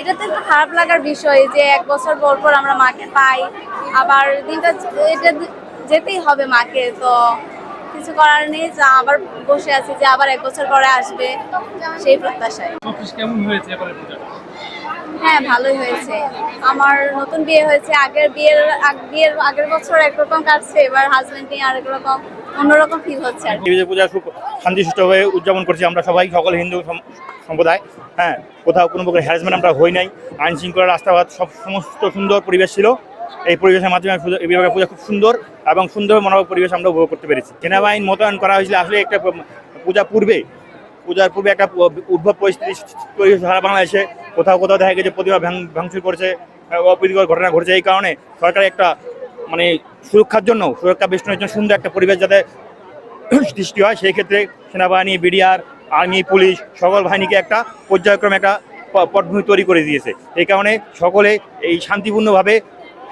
এটা তো একটু খারাপ লাগার বিষয় যে এক বছর পর পর আমরা মাকে পাই, আবার দিনটা এটা যেতেই হবে মাকে, তো কিছু করার নেই, যা আবার বসে আছি যে আবার এক বছর পরে আসবে সেই প্রত্যাশায়। কেমন হয়েছে হ্যাঁ ভালোই হয়েছে। আমার নতুন বিয়ে হয়েছে, আগের বিয়ের বিয়ের আগের বছর একরকম কাটছে, এবার হাজবেন্ড নিয়ে আরেক রকম, অন্যরকম ফিল হচ্ছে আর পূজা খুব শান্তিসুষ্ঠুভাবে উদযাপন করছি আমরা সবাই, সকল হিন্দু সম্প্রদায় হ্যাঁ কোথাও কোনো প্রকার হ্যারাসমেন্ট আমরা হই নাই, আইন শৃঙ্খলা, রাস্তাঘাট, সব সমস্ত সুন্দর পরিবেশ ছিল। এই পরিবেশের মাধ্যমে বিভাগের পূজা খুব সুন্দর এবং সুন্দর মনোভাব পরিবেশ আমরা উপভোগ করতে পেরেছি। সেনাবাহিনী মোতায়েন করা হয়েছিল আসলে একটা পূজা পূর্বে, পূজার পূর্বে একটা উদ্ভব পরিস্থিতি তৈরি সারা বাংলাদেশে। কোথাও কোথাও দেখা গেছে প্রতিভা ভাঙ- ভাঙচুর করেছে অপ্রীতিকর ঘটনা ঘটেছে এই কারণে সরকার একটা মানে সুরক্ষার জন্য সুরক্ষা বেষ্টনের জন্য সুন্দর একটা পরিবেশ যাতে সৃষ্টি হয় সেই ক্ষেত্রে সেনাবাহিনী বিডিআর আর্মি পুলিশ সকল বাহিনীকে একটা পর্যায়ক্রমে একটা পটভূমি তৈরি করে দিয়েছে। এই কারণে সকলে এই শান্তিপূর্ণভাবে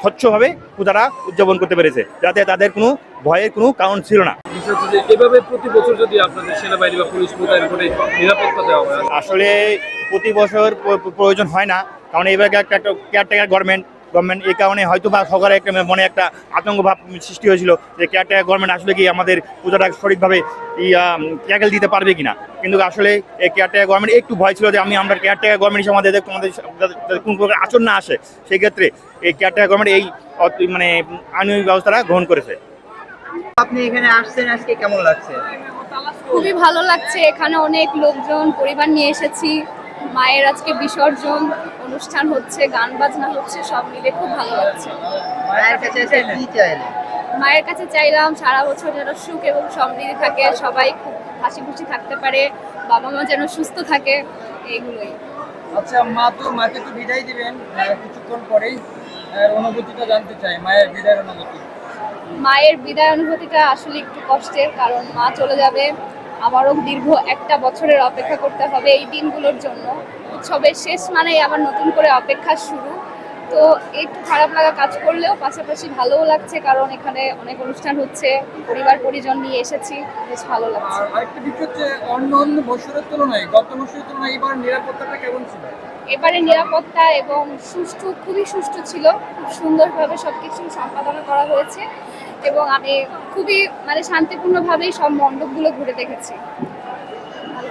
স্বচ্ছভাবে পূজাটা উদযাপন করতে পেরেছে যাতে তাদের কোনো ভয়ের কোনো কারণ ছিল না। বিষয় হচ্ছে যে এভাবে প্রতি বছর যদি আপনাদের সেনাবাহিনী বা পুলিশ মোতায়েন করে নিরাপত্তা দেওয়া হয় আসলে প্রতি বছর প্রয়োজন হয় না। কারণ এবার একটা একটা কেয়ারটেকার গভর্নমেন্ট গভর্নমেন্ট এই কারণে হয়তো বা সরকারের একটা মনে একটা আতঙ্ক ভাব সৃষ্টি হয়েছিল যে কেয়ারটেকার গভর্নমেন্ট আসলে কি আমাদের পূজাটা সঠিকভাবে ট্যাকেল দিতে পারবে কিনা। কিন্তু আসলে এই কেয়ারটেকার গভর্নমেন্ট একটু ভয় ছিল যে আমি আমরা কেয়ারটেকার গভর্নমেন্ট হিসেবে আমাদের তোমাদের কোনো প্রকার আচরণ না আসে সেই ক্ষেত্রে এই কেয়ারটেকার গভর্নমেন্ট এই অত- মানে আইনি ব্যবস্থাটা গ্রহণ করেছে। আপনি এখানে আসছেন আজকে কেমন লাগছে? খুবই ভালো লাগছে। এখানে অনেক লোকজন পরিবার নিয়ে এসেছি। মায়ের আজকে বিসর্জন অনুষ্ঠান হচ্ছে গান বাজনা হচ্ছে সব মিলে খুব ভালো লাগছে। মায়ের কাছে কি চাইলেন মায়ের কাছে চাইলাম সারা বছর যেন সুখ এবং সমৃদ্ধি থাকে সবাই খুব হাসি খুশি থাকতে পারে বাবা মা যেন সুস্থ থাকে এইগুলোই। আচ্ছা মা তো মাকে তো বিদায় দিবেন কিছুক্ষণ পরেই অনুভূতিটা জানতে চাই মায়ের বিদায়ের অনুভূতি। মায়ের বিদায় অনুভূতিটা আসলে একটু কষ্টের কারণ মা চলে যাবে আবারও দীর্ঘ একটা বছরের অপেক্ষা করতে হবে এই দিনগুলোর জন্য। উৎসবের শেষ মানেই আবার নতুন করে অপেক্ষা শুরু। তো একটু খারাপ লাগা কাজ করলেও পাশাপাশি ভালোও লাগছে কারণ এখানে অনেক অনুষ্ঠান হচ্ছে পরিবার পরিজন নিয়ে এসেছি বেশ ভালো লাগছে। আরেকটা বিষয় হচ্ছে অন্য অন্য বছরের তুলনায় গত বছরের তুলনায় এবার নিরাপত্তাটা কেমন ছিল? এবারে নিরাপত্তা এবং সুষ্ঠু খুবই সুষ্ঠু ছিল। খুব সুন্দরভাবে সব কিছু সম্পাদনা করা হয়েছে। এবং আমি খুবই মানে শান্তিপূর্ণভাবেই সব মণ্ডপগুলো ঘুরে দেখেছি।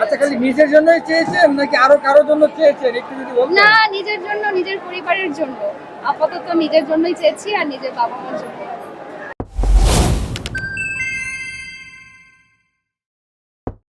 আচ্ছা খালি নিজের জন্যই চেয়েছেন নাকি আরও কারোর জন্য চেয়েছেন? একটু যদি বলতেন। না নিজের জন্য নিজের পরিবারের জন্য। আপাতত নিজের জন্যই চেয়েছি আর নিজের বাবা মার জন্য।